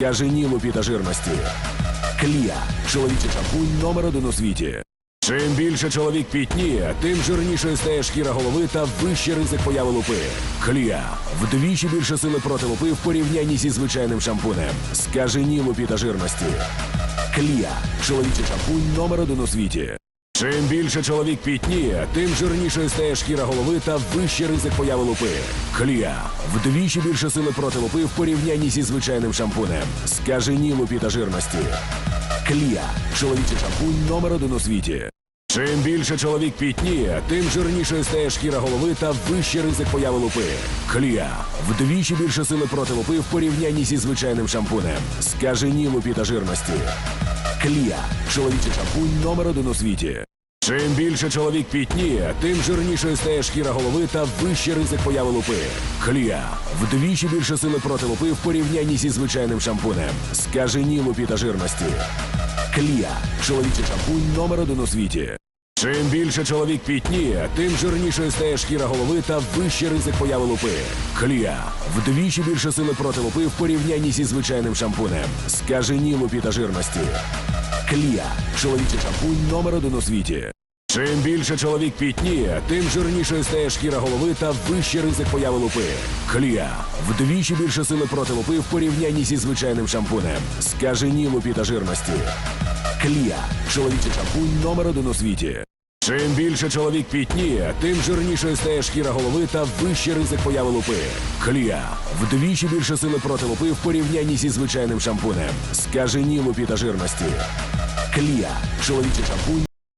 Скажені лупі та жирності. Клія. Чоловічий шампунь номер один у світі. Чим більше чоловік пітніє, тим жирнішою стає шкіра голови та вищий ризик появи лупи. Клія. Вдвічі більше сили проти лупи в порівнянні зі звичайним шампунем. Скажені лупі та жирності. Клія. Чоловічий шампунь номер один у світі. Чим більше чоловік пітніє, тим жирнішою стає шкіра голови та вищий ризик появи лупи. Клія. Вдвічі більше сили проти лупи в порівнянні зі звичайним шампунем. Скажені лупі та жирності. Клія. Чоловічий шампунь номер один у світі. Чим більше чоловік пітніє, тим жирнішою стає шкіра голови та вищий ризик появи лупи. Клія. Вдвічі більше сили проти лупи в порівнянні зі звичайним шампунем. Скажені лупі та жирності. Клія. Чоловічий шампунь номер один у світі. Чим більше чоловік пітніє, тим жирнішою стає шкіра голови та вищий ризик появи лупи. Клія. Вдвічі більше сили проти лупи в порівнянні зі звичайним шампунем. Скажені лупі та жирності. Клія. Чоловічий шампунь номер один у світі. Чим більше чоловік пітніє, тим жирнішою стає шкіра голови та вищий ризик появи лупи. Клія. Вдвічі більше сили проти лупи в порівнянні зі звичайним шампунем. Скажені лупі та жирності. Клія. Чоловічий шампунь номер один у світі. Чим більше чоловік пітніє, тим жирнішою стає шкіра голови та вищий ризик появи лупи. Клія. Вдвічі більше сили проти лупи в порівнянні зі звичайним шампунем. Скажені лупі та жирності. Клія. Чоловічий шампунь номер один у світі. Чим більше чоловік пітніє, тим жирнішою стає шкіра голови та вищий ризик появи лупи. Клія. Вдвічі більше сили проти лупи в порівнянні зі звичайним шампунем. Скажені лупі та жирності. Клія. Чоловічий шампунь